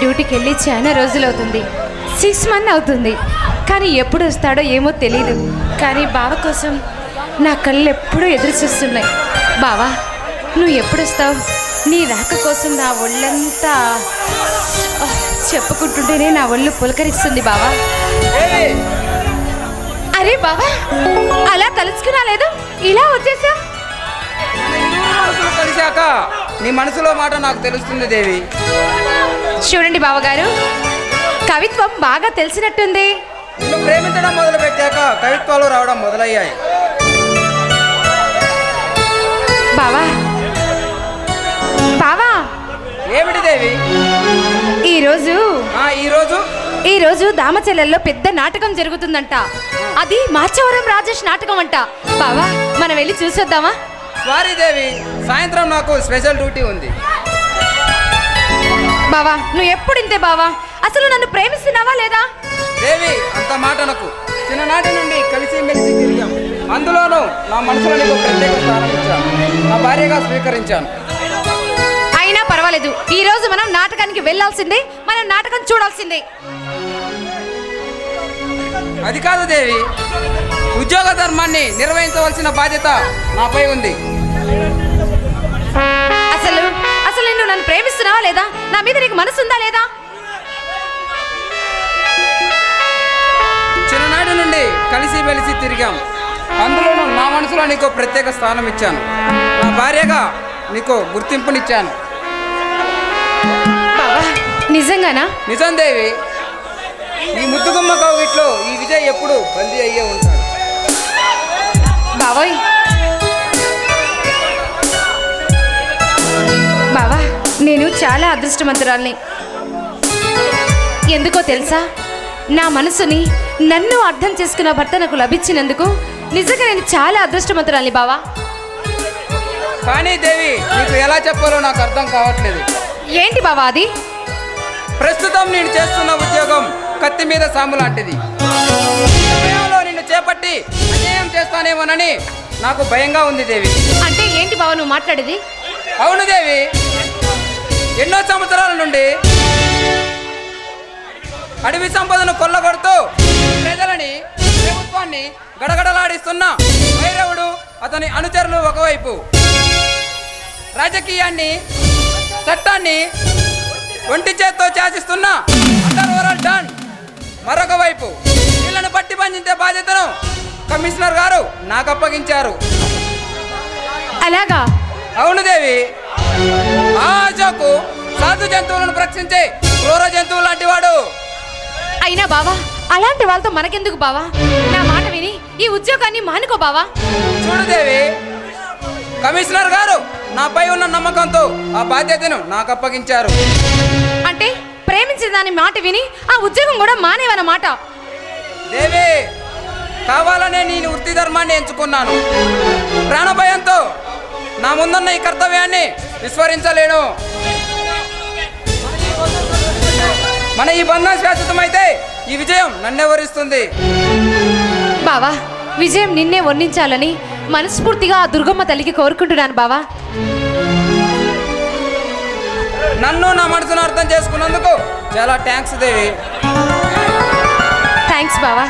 డ్యూటీకి వెళ్ళి చాలా రోజులు అవుతుంది. సిక్స్ మంత్ అవుతుంది. కానీ ఎప్పుడు వస్తాడో ఏమో తెలియదు కానీ బావ కోసం నా కళ్ళు ఎప్పుడూ ఎదురు చూస్తున్నాయి. బావా నువ్వు ఎప్పుడు వస్తావు? నీ రాక కోసం నా ఒళ్ళంతా చెప్పుకుంటుంటేనే నా ఒళ్ళు పులకరిస్తుంది బావా. అరే బావా అలా తలుచుకున్నా లేదు? ఇలా వచ్చేసా కలిశాక నీ మనసులో మాట నాకు తెలుస్తుంది దేవి. చూడండి బావగారు కవిత్వం బాగా తెలిసినట్టుంది. నిన్ను ప్రేమించడం మొదలు పెట్టాక కవిత్వాలు రావడం మొదలయ్యాయి. బావా బావా. ఏమిటి దేవి? ఈరోజు ఆ ఈరోజు ఈరోజు దామచెల్లెల్లో పెద్ద నాటకం జరుగుతుందంట. అది మాచవరం రాజేష్ నాటకం అంట బావా మనం వెళ్ళి చూసొద్దామా? సారీ దేవి సాయంత్రం నాకు స్పెషల్ డ్యూటీ ఉంది. బావా నువ్వు ఎప్పుడు ఇంతే బావా? అసలు నన్ను ప్రేమిస్తున్నావా లేదా? దేవి అంత మాటనకు చిన్ననాటి నుండి కలిసి మెలిసి తిరిగాం. అందులోనూ నా మనసులో నీకు ప్రత్యేక స్థానం ఇచ్చాను. నా భార్యగా స్వీకరించాను. అయినా పర్వాలేదు. ఈ రోజు మనం నాటకానికి వెళ్ళాల్సిందే మనం నాటకం చూడాల్సిందే. అది కాదు దేవి. ఉద్యోగ ధర్మాన్ని నిర్వహించవలసిన బాధ్యత నాపై ఉంది. లేదా? నా మీద నీకు మనసు ఉందా లేదా? చిన్ననాటి నుండి కలిసి మెలిసి తిరిగాం. అందులోనూ నా మనసులో నీకు ప్రత్యేక స్థానం ఇచ్చాను. నా భార్యగా నీకు గుర్తింపునిచ్చాను. నిజంగానా? నిజం దేవి ఈ ముద్దుగుమ్మ కౌగిట్లో ఈ విజయ్ ఎప్పుడు బందీ అయ్యే ఉంటాడు. బావోయ్ చాలా అదృష్టవంతురాల్ని. ఎందుకో తెలుసా? నా మనసుని నన్ను అర్థం చేసుకున్న భర్త నాకు లభించినందుకు నిజంగా నేను చాలా అదృష్టవంతురాల్ని బావా. కానీ దేవి నీకు ఎలా చెప్పాలో నాకు అర్థం కావట్లేదు. ఏంటి బావా అది? ప్రస్తుతం నేను చేస్తున్న ఉద్యోగం కత్తి మీద సాము లాంటిది. నిన్ను చేపట్టి అన్యాయం చేస్తానేమోనని నాకు భయంగా ఉంది దేవి. అంటే ఏంటి బావా నువ్వు మాట్లాడేది? అవును దేవి ఎన్నో సంవత్సరాల నుండి అడవి సంపదను కొల్లగొడుతూ ప్రజలని ప్రభుత్వాన్ని గడగడలాడిస్తున్న భైరవుడు అతని అనుచరులు ఒకవైపు. రాజకీయాన్ని చట్టాన్ని ఒంటి చేత్తో శాసిస్తున్న అండర్ వరల్డ్ డాన్ మరొక వైపు. వీళ్ళను పట్టి బంధించే బాధ్యతను కమిషనర్ గారు నాకు అప్పగించారు. అలాగా? అవును దేవి. అశోకు సాధు జంతువులను రక్షించే క్రూర జంతువు లాంటి వాడు. అయినా బావా అలాంటి వాళ్ళతో మనకెందుకు బావా? నా మాట విని ఈ ఉద్యోగాన్ని మానుకో బావా. చూడు దేవి కమిషనర్ గారు నాపై ఉన్న నమ్మకంతో ఆ బాధ్యతను నాకు అప్పగించారు. అంటే ప్రేమించిన దాని మాట విని ఆ ఉద్యోగం కూడా మానేవన్నమాట. దేవి కావాలనే నేను వృత్తి ధర్మాన్ని ఎంచుకున్నాను. ప్రాణభయంతో నా ముందున్న ఈ కర్తవ్యాన్ని విస్మరించలేను. మన ఈ బంధం శాశ్వతమైతే ఈ విజయం నన్నెవరిస్తుంది? బావా విజయం నిన్నే వర్ణించాలని మనస్ఫూర్తిగా ఆ దుర్గమ్మ తల్లికి కోరుకుంటున్నాను బావా. నన్ను నా మనసును అర్థం చేసుకున్నందుకు చాలా థ్యాంక్స్ దేవి. థ్యాంక్స్ బావా.